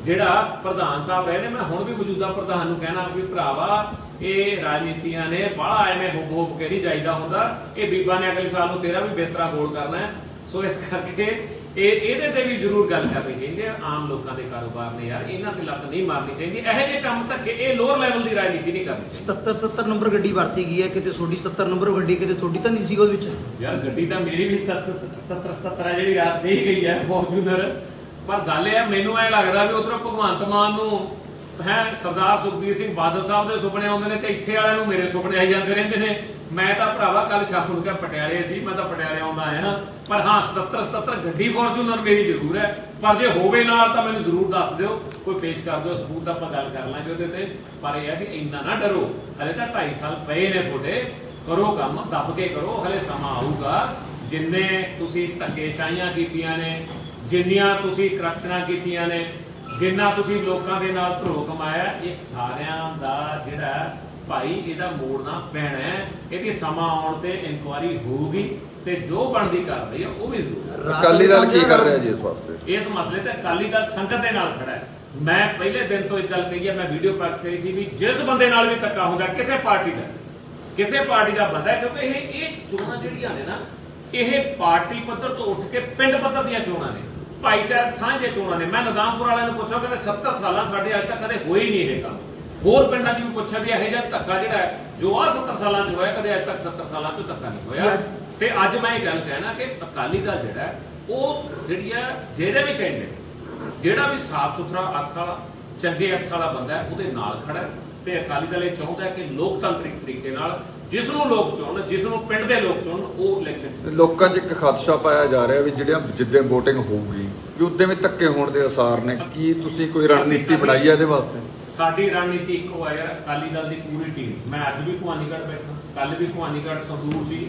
ਜਿਹੜਾ ਪ੍ਰਧਾਨ ਸਾਹਿਬ ਰਹੇ ਨੇ ਮੈਂ ਹੁਣ ਵੀ ਮੌਜੂਦਾ ਪ੍ਰਧਾਨ ਨੂੰ ਕਹਿਣਾ ਵੀ ਭਰਾਵਾ ਇਹ ਰਾਜਨੀਤੀਆਂ ਨੇ ਬਾਹਲਾ ਐਵੇਂ ਹੁਬ ਹੁਬ ਕੇ ਨਹੀਂ ਜਾਈਦਾ ਹੁੰਦਾ। ਇਹ ਬੀਬਾ ਨੇ ਅਗਲੇ ਸਾਲ ਨੂੰ ਤੇਰਾ ਵੀ ਬਿਸਤਰਾ ਗੋਲ ਕਰਨਾ ਹੈ। ਸੋ ਇਸ ਕਰਕੇ ਇਹ ਇਹਦੇ ਤੇ ਵੀ ਜ਼ਰੂਰ ਗੱਲ ਕਰਨੀ ਚਾਹੀਦੀ ਹੈ। ਆਮ ਲੋਕਾਂ ਦੇ ਕਾਰੋਬਾਰ ਨੇ ਯਾਰ ਇਹਨਾਂ ਤੇ ਲੱਤ ਨਹੀਂ ਮਾਰਨੀ ਚਾਹੀਦੀ। ਇਹੋ ਜਿਹੇ ਕੰਮ ਧੱਕੇ ਇਹ ਲੋਅਰ ਲੈਵਲ ਦੀ ਰਾਜਨੀਤੀ ਨਹੀਂ ਕਰਨੀ 77 77 ਨੰਬਰ ਗੱਡੀ ਵਰਤੀ ਗਈ ਹੈ ਕਿਤੇ ਤੁਹਾਡੀ 77 ਨੰਬਰ ਗੱਡੀ ਕਿਤੇ ਤੁਹਾਡੀ ਤਾਂ ਨਹੀਂ ਸੀ ਉਹਦੇ ਵਿੱਚ? ਯਾਰ ਗੱਡੀ ਤਾਂ ਮੇਰੀ ਵੀ 77 77 77 ਹੈ ਜਿਹੜੀ ਰਾਤ ਨਹੀਂ ਗਈ ਹੈ ਫੋਰਚੂਨਰ ਪਰ ਗੱਲ ਇਹ ਮੈਨੂੰ ਐ ਲੱਗਦਾ ਵੀ ਉਧਰੋਂ ਭਗਵੰਤ ਮਾਨ ਨੂੰ, ਹੈ, ਸਰਦਾਰ ਸੁਖਬੀਰ ਸਿੰਘ ਬਾਦਲ ਸਾਹਿਬ ਦੇ ਸੁਪਨੇ ਆਉਂਦੇ ਨੇ ਤੇ ਇੱਥੇ ਵਾਲਿਆਂ ਨੂੰ ਮੇਰੇ ਸੁਪਨੇ ਆਈ ਜਾਂਦੇ ਰਹਿੰਦੇ ਨੇ। ਮੈਂ ਤਾਂ ਭਰਾਵਾ ਕੱਲ ਸ਼ਾਮ ਨੂੰ ਪਟਿਆਲੇ ਸੀ, ਮੈਂ ਤਾਂ ਪਟਿਆਲੇ ਆਉਂਦਾ ਆਇਆ ਪਰ ਹਾਂ 77 77 ਗੱਡੀ ਫੋਰਚੂਨਰ ਮੇਰੀ ਜ਼ਰੂਰ ਹੈ। ਪਰ ਜੇ ਹੋਵੇ ਨਾਲ ਤਾਂ ਮੈਨੂੰ ਜ਼ਰੂਰ ਦੱਸ ਦਿਓ। ਕੋਈ ਪੇਸ਼ ਕਰ ਦਿਓ, ਸਬੂਤ ਆਪਾਂ ਗੱਲ ਕਰ ਲਾਂਗੇ ਉਹਦੇ ਤੇ। ਪਰ ਇਹ ਹੈ ਕਿ ਇੰਨਾ ਨਾ ਡਰੋ। ਹਲੇ ਤਾਂ 2.5 ਸਾਲ ਪਏ ਨੇ ਤੁਹਾਡੇ। ਕਰੋ ਕੰਮ, ਦੱਬ ਕੇ ਕਰੋ, ਹਲੇ ਸਮਾਂ ਆਊਗਾ। ਜਿੰਨੇ ਤੁਸੀਂ ਧੱਕੇਸ਼ਾਹੀਆਂ ਕੀਤੀਆਂ ਨੇ ਜਿੰਨੀਆਂ ਤੁਸੀਂ ਕਰਪਸ਼ਨਾਂ ਕੀਤੀਆਂ ਨੇ ਜਿੰਨਾ ਤੁਸੀਂ ਲੋਕਾਂ ਦੇ ਨਾਲ ਧਰੋ ਕਮਾਇਆ ਇਹ ਸਾਰਿਆਂ ਦਾ ਜਿਹੜਾ ਭਾਈ ਇਹਦਾ ਮੋੜਨਾ ਪੈਣਾ ਹੈ। ਇਹਦੀ ਸਮਾਂ ਆਉਣ ਤੇ ਇਨਕੁਆਰੀ ਹੋਊਗੀ ਤੇ ਜੋ ਬਣਦੀ ਕਾਰਵਾਈ ਆ ਉਹ ਵੀ ਜ਼ਰੂਰ ਅਕਾਲੀ ਦਲ ਕੀ ਕਰ ਰਿਹਾ ਜੀ ਇਸ ਵਾਸਤੇ? ਇਸ ਮਸਲੇ ਤੇ ਅਕਾਲੀ ਦਲ ਸੰਗਤ ਦੇ ਨਾਲ ਖੜਾ ਹੈ। ਮੈਂ ਪਹਿਲੇ ਦਿਨ ਤੋਂ ਇੱਕ ਗੱਲ ਕਹੀ ਹੈ ਮੈਂ ਵੀਡੀਓ ਪਾ ਕੇ ਸੀ ਵੀ ਜਿਸ ਬੰਦੇ ਨਾਲ ਵੀ ਧੱਕਾ ਹੁੰਦਾ ਕਿਸੇ ਪਾਰਟੀ ਦਾ ਕਿਸੇ ਪਾਰਟੀ ਦਾ ਬੰਦਾ ਹੈ ਕਿਉਂਕਿ ਇਹ ਇਹ ਚੋਣਾਂ ਜਿਹੜੀਆਂ ਨੇ ਨਾ ਇਹ ਪਾਰਟੀ ਪੱਧਰ ਤੋਂ ਉੱਠ ਕੇ ਪਿੰਡ ਪੱਧਰ ਦੀਆਂ ਚੋਣਾਂ ਨੇ। ਭਾਈਚਾਰਕ ਸਾਂਝੇ ਚੋਣਾਂ ਨੇ। ਮੈਂ ਨਦਾਮਪੁਰ ਵਾਲਿਆਂ ਨੂੰ ਪੁੱਛਿਆ ਕਿ 70 ਸਾਲਾਂ ਸਾਡੇ ਅੱਜ ਤੱਕ ਕਦੇ ਹੋਈ ਨਹੀਂ ਇਹ ਕੰਮ ਹੋਰ ਪਿੰਡਾਂ 'ਚ ਵੀ ਪੁੱਛਿਆ ਵੀ ਇਹੋ ਜਿਹਾ ਧੱਕਾ ਜਿਹੜਾ ਜੋ ਆ 70 ਸਾਲਾਂ 'ਚ ਹੋਇਆ ਕਦੇ ਅੱਜ ਤੱਕ 70 ਸਾਲਾਂ 'ਚ ਧੱਕਾ ਨਹੀਂ ਹੋਇਆ। ਤੇ ਅੱਜ ਮੈਂ ਇਹ ਗੱਲ ਕਹਿਣਾ ਕਿ ਅਕਾਲੀ ਦਲ ਜਿਹੜਾ ਉਹ ਜਿਹੜੀ ਹੈ ਜਿਹੜੇ ਵੀ ਕੈਂਡੀਡੇਟ ਜਿਹੜਾ ਵੀ ਸਾਫ਼ ਸੁਥਰਾ ਅਕਸ ਵਾਲਾ ਚੰਗੇ ਅਕਸ ਵਾਲਾ ਬੰਦਾ ਹੈ ਉਹਦੇ ਨਾਲ ਖੜਾ ਤੇ ਅਕਾਲੀ ਦਲ ਇਹ ਚਾਹੁੰਦਾ ਕਿ ਲੋਕਤੰਤਰਿਕ ਤਰੀਕੇ ਨਾਲ ਜਿਸ ਨੂੰ ਲੋਕ ਚੁਣਨ ਜਿਸ ਨੂੰ ਪਿੰਡ ਦੇ ਲੋਕ ਚੁਣਨ ਉਹ ਇਲੈਕਸ਼ਨ ਲੋਕਾਂ 'ਚ ਇੱਕ ਖਦਸ਼ਾ ਪਾਇਆ ਜਾ ਰਿਹਾ ਵੀ ਜਿਹੜੀਆਂ ਜਿੱਦਾਂ VOTING ਹੋਊਗੀ ਵੀ ਉਦੋਂ ਵੀ ਧੱਕੇ ਹੋਣ ਦੇ ਅਸਾਰ ਨੇ। ਕੀ ਤੁਸੀਂ ਕੋਈ ਰਣਨੀਤੀ ਬਣਾਈ ਹੈ ਇਹਦੇ ਵਾਸਤੇ? ਸਾਡੀ ਰਣਨੀਤੀ ਇੱਕੋ ਹੈ ਯਾਰ ਅਕਾਲੀ ਦਲ ਦੀ ਪੂਰੀ ਟੀਮ ਮੈਂ ਅੱਜ ਵੀ ਭਵਾਨੀਗੜ੍ਹ ਬੈਠਾ ਕੱਲ ਵੀ ਭਵਾਨੀਗੜ੍ਹ ਸੰਗਰੂਰ ਸੀ।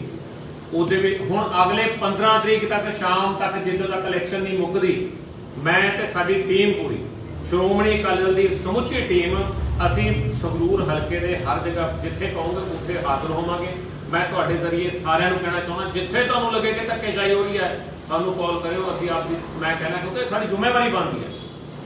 ਉਹਦੇ ਵਿੱਚ ਹੁਣ ਅਗਲੇ 15 ਤਰੀਕ ਤੱਕ ਸ਼ਾਮ ਤੱਕ ਜਦੋਂ ਤੱਕ ਇਲੈਕਸ਼ਨ ਨਹੀਂ ਮੁੱਕਦੀ ਮੈਂ ਤੇ ਸਾਡੀ ਟੀਮ ਪੂਰੀ ਸ਼੍ਰੋਮਣੀ ਅਕਾਲੀ ਦਲ ਦੀ ਸਮੁੱਚੀ ਟੀਮ ਅਸੀਂ ਸੰਗਰੂਰ ਹਲਕੇ ਦੇ ਹਰ ਜਗ੍ਹਾ ਜਿੱਥੇ ਕਹੋਗੇ ਉੱਥੇ ਹਾਜ਼ਰ ਹੋਵਾਂਗੇ। ਮੈਂ ਤੁਹਾਡੇ ਜ਼ਰੀਏ ਸਾਰਿਆਂ ਨੂੰ ਕਹਿਣਾ ਚਾਹੁੰਦਾ ਜਿੱਥੇ ਤੁਹਾਨੂੰ ਲੱਗੇ ਕਿ ਧੱਕੇਸ਼ਾਹੀ ਹੋ ਰਹੀ ਹੈ ਸਾਨੂੰ ਕਾਲ ਕਰਿਓ ਅਸੀਂ ਆਪਦੀ ਮੈਂ ਕਹਿਣਾ ਕਿਉਂਕਿ ਸਾਡੀ ਜ਼ਿੰਮੇਵਾਰੀ ਬਣਦੀ ਹੈ।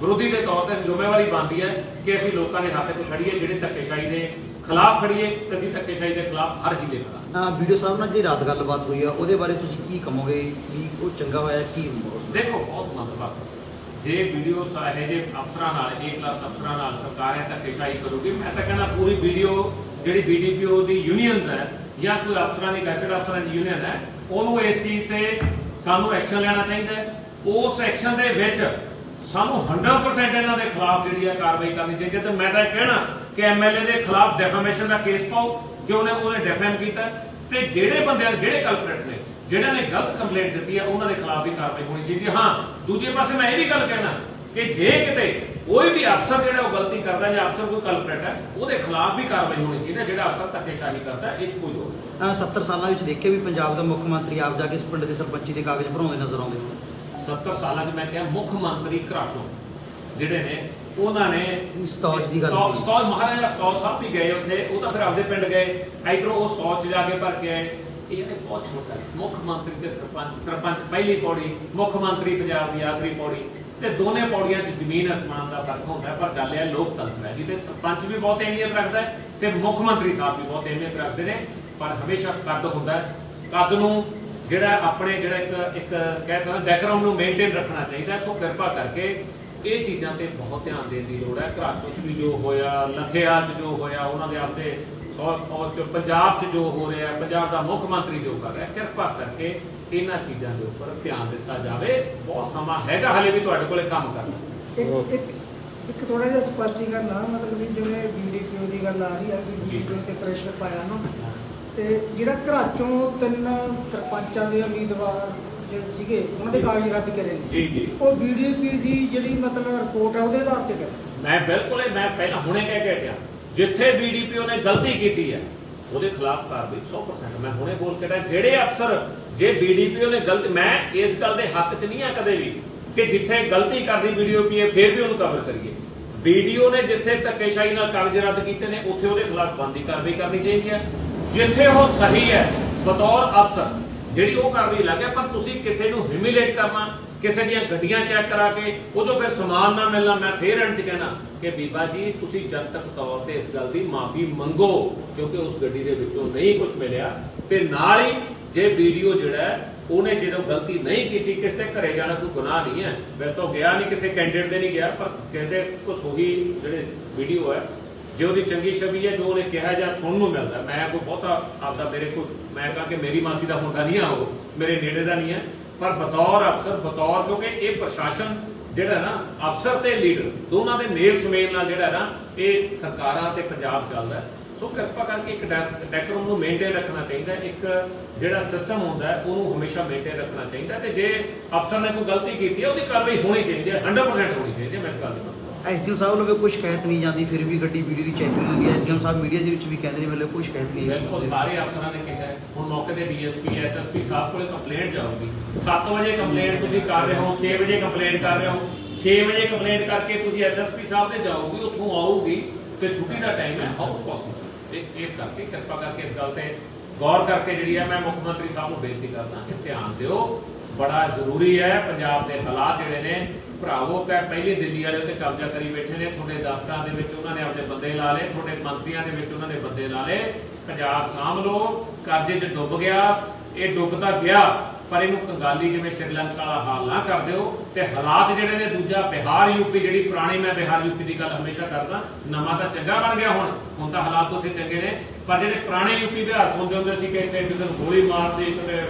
ਵਿਰੋਧੀ ਦੇ ਤੌਰ ਤੇ ਜ਼ਿੰਮੇਵਾਰੀ ਬਣਦੀ ਹੈ ਕਿ ਅਸੀਂ ਲੋਕਾਂ ਦੇ ਹੱਕ 'ਚ ਖੜੀਏ ਜਿਹੜੇ ਧੱਕੇਸ਼ਾਹੀ ਦੇ ਖਿਲਾਫ ਖੜੀਏ ਅਸੀਂ ਧੱਕੇਸ਼ਾਹੀ ਦੇ ਖਿਲਾਫ ਹਰ ਹੀਲੇ ਅਹ ਵੀਡੀਓ ਸਾਹਿਬ ਨਾਲ ਜਿਹੜੀ ਰਾਤ ਗੱਲਬਾਤ ਹੋਈ ਆ ਉਹਦੇ ਬਾਰੇ ਤੁਸੀਂ ਕੀ ਕਹੋਗੇ? ਵੀ ਉਹ ਚੰਗਾ ਹੋਇਆ ਕੀ ਦੇਖੋ ਬਹੁਤ ਮੰਦਭਾਗਾ। ਜੇ ਵੀਡੀਓ ਸਾਰੇ ਜੇ ਅਫਸਰਾਂ ਨਾਲ ਏ ਕਲਾਸ ਅਫਸਰਾਂ ਨਾਲ ਸਰਕਾਰ ਇਹ ਧੱਕੇਸ਼ਾਹੀ ਕਰੂਗੀ, ਮੈਂ ਤਾਂ ਕਹਿੰਦਾ ਪੂਰੀ ਵੀਡੀਓ ਜਿਹੜੀ ਬੀਡੀਪੀਓ ਦੀ ਯੂਨੀਅਨ ਹੈ, ਜਾਂ ਕੋਈ ਅਫਸਰਾਂ ਦੀ ਗੈਜਟ ਅਫਸਰਾਂ ਦੀ ਯੂਨੀਅਨ ਹੈ, ਉਹਨੂੰ ਇਸ ਤੇ ਸਾਨੂੰ ਐਕਸ਼ਨ ਲੈਣਾ ਚਾਹੀਦਾ ਹੈ। ਉਸ ਐਕਸ਼ਨ ਦੇ ਵਿੱਚ ਸਾਨੂੰ 100% ਇਹਨਾਂ ਦੇ ਖਿਲਾਫ ਜਿਹੜੀ ਹੈ ਕਾਰਵਾਈ ਕਰਨੀ ਚਾਹੀਦੀ ਹੈ। ਤੇ ਮੈਂ ਤਾਂ ਇਹ ਕਹਿਣਾ ਕਿ ਐਮਐਲਏ ਦੇ ਖਿਲਾਫ ਡੈਫਾਮੇਸ਼ਨ ਦਾ ਕੇਸ ਪਾਓ ਕਿ ਉਹਨੇ ਉਹਨੇ ਡੈਫੇਮ ਕੀਤਾ। ਤੇ ਜਿਹੜੇ ਬੰਦੇ ਜਿਹੜੇ ਕਲਪਰੇਟ ਨੇ ਜਿਹੜਿਆਂ ਨੇ ਗਲਤ ਕੰਪਲੇਂਟ ਦਿੱਤੀ ਹੈ ਉਹਨਾਂ ਦੇ ਖਿਲਾਫ ਵੀ ਕਾਰਵਾਈ ਹੋਣੀ ਚਾਹੀਦੀ ਹੈ ਹਾਂ ਦੂਜੇ ਪਾਸੇ ਮੈਂ ਇਹ ਵੀ ਗੱਲ ਕਹਿਣਾ ਕਿ ਜੇ ਕਿਤੇ ਕੋਈ ਵੀ ਅਫਸਰ ਜਿਹੜਾ ਉਹ ਗਲਤੀ ਕਰਦਾ ਜਾਂ ਅਫਸਰ ਕੋਈ ਕਲਪਰੇਟ ਹੈ ਉਹਦੇ ਖਿਲਾਫ ਵੀ ਕਾਰਵਾਈ ਹੋਣੀ ਚਾਹੀਦੀ ਹੈ ਜਿਹੜਾ ਅਫਸਰ ਧੱਕੇਸ਼ਾਹੀ ਕਰਦਾ ਇਹ 'ਚ ਕੋਈ ਦੋਸ਼ ਨਹੀਂ। ਅਹ 70 ਸਾਲਾਂ ਵਿੱਚ ਦੇਖੇ ਵੀ ਪੰਜਾਬ ਦਾ ਮੁੱਖ ਮੰਤਰੀ ਆਪ ਜਾ ਕੇ ਇਸ ਪਿੰਡ ਦੇ ਸਰਪੰਚੀ ਦੇ ਕਾਗਜ਼ ਭਰਾਉਂਦੇ ਨਜ਼ਰ ਆਉਂਦੇ ਹੋਣ 70 ਸਾਲਾਂ 'ਚ ਮੈਂ ਕਿਹਾ ਮੁੱਖ ਮੰਤਰੀ ਘਰਾਚੋਂ ਜਿਹੜੇ ਨੇ ਉਹਨਾਂ ਨੇ ਸਟੌਚ ਦੀ ਗੱਲ ਸਟੌਚ ਮਹਾਰਾਜਾ ਸਟੌਚ ਸਾਹਿਬ ਵੀ ਗਏ ਉੱਥੇ ਉਹ ਤਾਂ ਫਿਰ ਆਪਦੇ ਪਿੰਡ ਗਏ। ਇਧਰੋਂ ਉਹ ਸਟੌਚ ਜਾ ਕੇ ਭਰ ਕੇ ਆਏ। ਇਹ ਤੇ ਬਹੁਤ ਛੋਟਾ ਮੁੱਖ ਮੰਤਰੀ ਤੇ ਸਰਪੰਚ ਸਰਪੰਚ ਪਹਿਲੀ ਪੌੜੀ, ਮੁੱਖ ਮੰਤਰੀ ਪੰਜਾਬ ਦੀ ਆਖਰੀ ਪੌੜੀ, ਤੇ ਦੋਨੇ ਪੌੜੀਆਂ 'ਚ ਜ਼ਮੀਨ ਅਸਮਾਨ ਦਾ ਫ਼ਰਕ ਹੁੰਦਾ ਪਰ ਗੱਲ ਇਹ ਲੋਕਤੰਤਰ ਹੈ, ਜਿਹਦੇ ਸਰਪੰਚ ਵੀ ਬਹੁਤ ਅਹਿਮੀਅਤ ਰੱਖਦਾ ਹੈ ਤੇ ਮੁੱਖ ਮੰਤਰੀ ਸਾਹਿਬ ਵੀ ਬਹੁਤ ਅਹਿਮੀਅਤ ਰੱਖਦੇ ਨੇ, ਪਰ ਹਮੇਸ਼ਾ ਕੱਦ ਹੁੰਦਾ ਹੈ। ਕੱਦ ਨੂੰ ਜਿਹੜਾ ਆਪਣੇ ਜਿਹੜਾ ਇੱਕ ਇੱਕ ਕਹਿ ਸਕਦੇ ਬੈਕਗ੍ਰਾਉਂਡ ਨੂੰ ਮੇਨਟੇਨ ਰੱਖਣਾ ਚਾਹੀਦਾ ਸੋ ਕਿਰਪਾ ਕਰਕੇ ਇਹ ਚੀਜ਼ਾਂ ਤੇ ਬਹੁਤ ਧਿਆਨ ਦੇਣ ਦੀ ਲੋੜ ਹੈ। ਘਰਾਚੋਂ ਚ ਵੀ ਜੋ ਹੋਇਆ ਲਖਿਆ ਚ ਜੋ ਹੋਇਆ, ਉਹਨਾਂ ਦੇ ਆਪਦੇ ਔਰ ਔਰ ਚ ਪੰਜਾਬ ਚ ਜੋ ਹੋ ਰਿਹਾ ਪੰਜਾਬ ਦਾ ਮੁੱਖ ਮੰਤਰੀ ਜੋ ਕਰ ਰਿਹਾ ਕਿਰਪਾ ਕਰਕੇ ਇਹਨਾਂ ਚੀਜ਼ਾਂ ਦੇ ਉੱਪਰ ਧਿਆਨ ਦਿੱਤਾ ਜਾਵੇ। ਬਹੁਤ ਸਮਾਂ ਹੈਗਾ ਹਲੇ ਵੀ ਤੁਹਾਡੇ ਕੋਲੇ ਕੰਮ ਕਰਨਾ ਇੱਕ ਇੱਕ ਇੱਕ ਥੋੜਾ ਜਿਹਾ ਸਪਸ਼ਟੀਕਰਨ ਆ ਮਤਲਬ ਵੀ ਜਿਵੇਂ ਬੀਡੀਪੀਓ ਦੀ ਗੱਲ ਆ ਰਹੀ ਹੈ ਕਿ ਬੀਡੀਪੀਓ ਤੇ ਪ੍ਰੈਸ਼ਰ ਪਾਇਆ ਨਾ। ਤੇ ਜਿਹੜਾ ਘਰਾਚੋਂ ਤਿੰਨ ਸਰਪੰਚਾਂ ਦੇ ਉਮੀਦਵਾਰ ਜਿਹੜੇ ਸੀਗੇ ਉਹਨਾਂ ਦੇ ਕਾਗਜ਼ ਰੱਦ ਕਰੇ ਨੇ। ਜੀ ਜੀ। ਉਹ ਬੀਡੀਪੀ ਦੀ ਜਿਹੜੀ ਮਤਲਬ ਰਿਪੋਰਟ ਹੈ ਉਹਦੇ ਆਧਾਰ ਤੇ ਕਰੇ। ਮੈਂ ਬਿਲਕੁਲ ਮੈਂ ਪਹਿਲਾਂ ਹੁਣੇ ਕਹਿ ਕੇ ਹਟਿਆ। ਜਿੱਥੇ ਬੀਡੀਪੀਓ ਨੇ ਗਲਤੀ ਕੀਤੀ ਹੈ, ਉਹਦੇ ਖਿਲਾਫ ਕਾਰਵਾਈ 100% ਮੈਂ ਹੁਣੇ ਬੋਲ ਕੇ ਹਟਿਆ ਜਿਹੜੇ ਅਫਸਰ, ਜੇ ਬੀਡੀਪੀਓ ਨੇ ਗਲਤ, ਮੈਂ ਇਸ ਗੱਲ ਦੇ ਹੱਕ 'ਚ ਨਹੀਂ ਆ ਕਦੇ ਵੀ ਕਿ ਜਿੱਥੇ ਗਲਤੀ ਕਰਦੀ ਬੀਡੀਓਪੀ ਹੈ, ਫਿਰ ਵੀ ਉਹਨੂੰ ਕਵਰ ਕਰੀਏ। ਵੀਡੀਓ ਨੇ ਜਿੱਥੇ ਧੱਕੇਸ਼ਾਹੀ ਨਾਲ ਕਾਗਜ਼ ਰੱਦ ਕੀਤੇ ਨੇ, ਉੱਥੇ ਉਹਦੇ ਖਿਲਾਫ ਬੰਦੀ ਕਾਰਵਾਈ ਕਰਨੀ ਚਾਹੀਦੀ ਹੈ। ਜਿੱਥੇ ਉਹ ਸਹੀ ਹੈ, ਬਤੌਰ ਅਫਸਰ, ਜਿਹੜੀ ਉਹ ਕਾਰਵਾਈ ਲੱਗਿਆ ਪਰ ਤੁਸੀਂ ਕਿਸੇ ਨੂੰ ਹਿਮਿਲੇਟ ਕਰਨਾ ਕਿਸੇ ਦੀਆਂ ਗੱਡੀਆਂ ਚੈੱਕ ਕਰਾ ਕੇ, ਉਹ ਜੋ ਫਿਰ ਸਮਾਨ ਨਾ ਮਿਲਣਾ, ਮੈਂ ਫੇਰ ਐਂਡ ਚ ਕਹਿਣਾ ਕਿ ਬੀਬਾ ਜੀ, ਤੁਸੀਂ ਜਨਤਕ ਤੌਰ ਤੇ ਇਸ ਗੱਲ ਦੀ ਮਾਫੀ ਮੰਗੋ, ਕਿਉਂਕਿ ਉਸ ਗੱਡੀ ਦੇ ਵਿੱਚੋਂ ਨਹੀਂ ਕੁਝ ਮਿਲਿਆ। ਤੇ ਨਾਲ ਹੀ ਜੇ ਵੀਡੀਓ ਜਿਹੜਾ ਉਹਨੇ ਜਦੋਂ ਗਲਤੀ ਨਹੀਂ ਕੀਤੀ, ਕਿਸੇ ਦੇ ਘਰੇ ਜਾਣਾ ਕੋਈ ਗੁਨਾਹ ਨਹੀਂ ਹੈ। ਵੈਸੇ ਤਾਂ ਗਿਆ ਨਹੀਂ, ਕਿਸੇ ਕੈਂਡੀਡੇਟ ਦੇ ਨਹੀਂ ਗਿਆ, ਪਰ ਕਹਿੰਦੇ ਕੁਝ ਉਹੀ ਜਿਹੜੇ ਵੀਡੀਓ ਹੈ, ਜੇ ਉਹਦੀ ਚੰਗੀ ਛਵੀ ਹੈ, ਜੋ ਉਹਨੇ ਕਿਹਾ ਜਾਂ ਸੁਣਨ ਨੂੰ ਮਿਲਦਾ, ਮੈਂ ਕੋਈ ਬਹੁਤਾ ਆਪਦਾ ਮੇਰੇ ਕੋਲ, ਮੈਂ ਕਹਾਂ ਕਿ ਮੇਰੀ ਮਾਸੀ ਦਾ ਮੁੰਡਾ ਨਹੀਂ ਆ ਉਹ, ਮੇਰੇ ਨੇੜੇ ਦਾ ਨਹੀਂ ਹੈ। ਪਰ ਬਤੌਰ ਅਫਸਰ, ਬਤੌਰ ਕਿਉਂਕਿ ਇਹ ਪ੍ਰਸ਼ਾਸਨ ਜਿਹੜਾ ਨਾ, ਅਫਸਰ ਤੇ ਲੀਡਰ ਦੋਨਾਂ ਦੇ ਮੇਲ ਸੁਮੇਲ ਨਾਲ ਜਿਹੜਾ ਨਾ, ਇਹ ਸਰਕਾਰਾਂ ਤੇ ਪੰਜਾਬ ਚੱਲਦਾ ਸੋ ਕਿਰਪਾ ਕਰਕੇ ਇੱਕ ਡੈਕਰਮ ਨੂੰ ਮੇਨਟੇਨ ਰੱਖਣਾ ਚਾਹੀਦਾ ਇੱਕ ਜਿਹੜਾ ਸਿਸਟਮ ਹੁੰਦਾ ਉਹਨੂੰ ਹਮੇਸ਼ਾ ਮੇਨਟੇਨ ਰੱਖਣਾ ਚਾਹੀਦਾ ਹੈ। ਤੇ ਜੇ ਅਫਸਰ ਨੇ ਕੋਈ ਗਲਤੀ ਕੀਤੀ ਹੈ, ਉਹਦੀ ਕਾਰਵਾਈ ਹੋਣੀ ਚਾਹੀਦੀ ਹੈ 100% ਹੋਣੀ ਚਾਹੀਦੀ ਹੈ, ਮੈਂ ਇਸ ਗੱਲ ਦੀ ਮੰਨਦਾ ਸਾਹਿਬ ਨੂੰ ਕੋਈ ਸ਼ਿਕਾਇਤ ਨਹੀਂ ਜਾਂਦੀ, ਫਿਰ ਵੀ ਗੱਡੀ ਵੀਡੀਓ ਦੀ ਚੈਕਿੰਗ ਹੁੰਦੀ ਹੈ। ਐਸਡੀਐਮ ਸਾਹਿਬ ਮੀਡੀਆ ਦੇ ਵਿੱਚ ਵੀ ਕਹਿੰਦੇ ਨੇ ਮਤਲਬ ਕੋਈ ਸ਼ਿਕਾਇਤ ਨਹੀਂ ਆਈ ਬਿਲਕੁਲ ਸਾਰੇ ਅਫਸਰਾਂ ਨੇ ਕਿਹਾ ਹੈ। ਹੁਣ ਮੌਕੇ ਤੇ ਡੀਐਸਪੀ, ਐਸਐਸਪੀ ਸਾਹਿਬ ਕੋਲੇ ਕੰਪਲੇਂਟ ਜਾਊਗੀ। 7 ਵਜੇ ਕੰਪਲੇਂਟ ਤੁਸੀਂ ਕਰ ਰਹੇ ਹੋ 6 ਵਜੇ ਕੰਪਲੇਂਟ ਕਰ ਰਹੇ ਹੋ। 6 ਵਜੇ ਕੰਪਲੇਂਟ ਕਰਕੇ ਤੁਸੀਂ ਐਸਐਸਪੀ ਸਾਹਿਬ ਦੇ ਜਾਓਗੇ ਉੱਥੋਂ ਆਊਗੀ ਤੇ ਛੁੱਟੀ ਦਾ ਟਾਈਮ ਹੈ ਹਾਊਸ ਪੋਸੀਬਲ ਤੇ ਇਸ ਕਰਕੇ ਕਿਰਪਾ ਕਰਕੇ ਇਸ ਗੱਲ ਤੇ ਗੌਰ ਕਰਕੇ ਜਿਹੜੀ ਹੈ, ਮੈਂ ਮੁੱਖ ਮੰਤਰੀ ਸਾਹਿਬ ਨੂੰ ਬੇਨਤੀ ਕਰਦਾ ਕਿ ਧਿਆਨ ਦਿਓ। ਬੜਾ ਜ਼ਰੂਰੀ ਹੈ, ਪੰਜਾਬ ਦੇ ਹਾਲਾਤ ਜਿਹੜੇ ਨੇ ਭਰਾਵੋ ਕਹ ਪਹਿਲੀ ਦਿੱਲੀ ਵਾਲੇ ਉੱਤੇ ਕਬਜ਼ਾ ਕਰੀ ਬੈਠੇ ਨੇ। ਤੁਹਾਡੇ ਦਫ਼ਤਰਾਂ ਦੇ ਵਿੱਚ ਉਹਨਾਂ ਨੇ ਆਪਣੇ ਬੰਦੇ ਲਾ ਲਏ, ਤੁਹਾਡੇ ਮੰਤਰੀਆਂ ਦੇ ਵਿੱਚ ਉਹਨਾਂ ਨੇ ਬੰਦੇ ਲਾ ਲਏ। ਪੰਜਾਬ ਸਾਂਭ ਲਓ, ਕਰਜ਼ੇ 'ਚ ਡੁੱਬ ਗਿਆ, ਇਹ ਡੁੱਬਦਾ ਗਿਆ, ਪਰ ਇਹਨੂੰ ਕੰਗਾਲੀ ਜਿਵੇਂ ਸ਼੍ਰੀਲੰਕਾ ਵਾਲਾ ਹਾਲ ਨਾ ਕਰ ਦਿਓ ਤੇ ਹਾਲਾਤ ਜਿਹੜੇ ਨੇ, ਦੂਜਾ ਬਿਹਾਰ ਯੂਪੀ ਜਿਹੜੀ ਪੁਰਾਣੀ ਮੈਂ ਬਿਹਾਰ ਯੂਪੀ ਦੀ ਗੱਲ ਹਮੇਸ਼ਾ ਕਰਦਾ, ਨਵਾਂ ਤਾਂ ਚੰਗਾ ਬਣ ਗਿਆ ਹੁਣ। ਹੁਣ ਤਾਂ ਹਾਲਾਤ ਉੱਥੇ ਚੰਗੇ ਨੇ, ਪਰ ਜਿਹੜੇ ਪੁਰਾਣੇ ਯੂਪੀ ਬਿਹਾਰ ਹੁੰਦੇ ਹੁੰਦੇ ਸੀ ਕਿ ਇੱਥੇ ਕਿਸੇ ਨੂੰ ਗੋਲੀ ਮਾਰਦੇ ਕਿਤੇ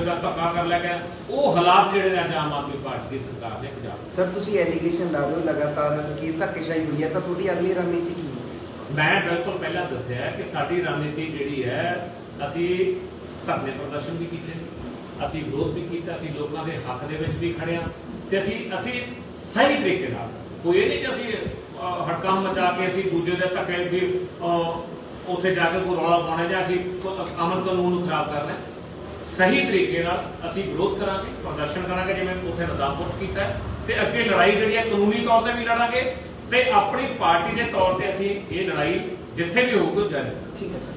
ਦਾ ਧੱਕਾ ਕਰ ਲਿਆ ਗਿਆ ਉਹ ਹਾਲਾਤ ਜਿਹੜੇ ਨੇ ਅੱਜ ਆਮ ਆਦਮੀ ਪਾਰਟੀ ਦੀ ਸਰਕਾਰ ਨੇ ਪੰਜਾਬ ਸਰ ਤੁਸੀਂ ਐਲੀਗੇਸ਼ਨ ਲਾ ਰਹੇ ਹੋ ਲਗਾਤਾਰ ਕਿ ਧੱਕੇਸ਼ਾਹੀ ਹੋਈ ਹੈ ਤਾਂ ਤੁਹਾਡੀ ਅਗਲੀ ਰਣਨੀਤੀ ਕੀ ਹੈ ਮੈਂ ਬਿਲਕੁਲ ਪਹਿਲਾਂ ਦੱਸਿਆ ਹੈ ਕਿ ਸਾਡੀ ਰਣਨੀਤੀ ਜਿਹੜੀ ਹੈ ਅਸੀਂ ਧਰਨੇ ਪ੍ਰਦਰਸ਼ਨ ਵੀ ਕੀਤੇ ਅਸੀਂ ਵਿਰੋਧ ਵੀ ਕੀਤਾ ਅਸੀਂ ਲੋਕਾਂ ਦੇ ਹੱਕ ਦੇ ਵਿੱਚ ਵੀ ਖੜੇ ਹਾਂ ਤੇ ਅਸੀਂ ਅਸੀਂ ਸਹੀ ਤਰੀਕੇ ਨਾਲ ਕੋਈ ਇਹ ਨਹੀਂ ਕਿ ਅਸੀਂ ਅਹ, ਹੜਕੰਮ ਮਚਾ ਕੇ ਅਸੀਂ ਦੂਜੇ ਦੇ ਧੱਕੇ ਵੀ ਉੱਥੇ ਜਾ ਕੇ ਕੋਈ ਰੌਲਾ ਪਾਉਣਾ ਜਾਂ ਅਸੀਂ ਅਮਨ ਕਾਨੂੰਨ ਨੂੰ ਖਰਾਬ ਕਰਨਾ। ਸਹੀ ਤਰੀਕੇ ਨਾਲ ਅਸੀਂ ਵਿਰੋਧ ਕਰਾਂਗੇ, ਪ੍ਰਦਰਸ਼ਨ ਕਰਾਂਗੇ, ਜਿਵੇਂ ਉੱਥੇ ਨਦਾਮਪੁਰ 'ਚ ਕੀਤਾ ਤੇ ਅੱਗੇ ਲੜਾਈ ਜਿਹੜੀ ਹੈ ਕਾਨੂੰਨੀ ਤੌਰ ਤੇ ਵੀ ਲੜਾਂਗੇ ਤੇ ਆਪਣੀ ਪਾਰਟੀ ਦੇ ਤੌਰ ਤੇ ਅਸੀਂ ਇਹ ਲੜਾਈ ਜਿੱਥੇ ਵੀ ਹੋਊਗੀ ਉਹ ਜਾਰੀ ਠੀਕ ਹੈ ਸਰ।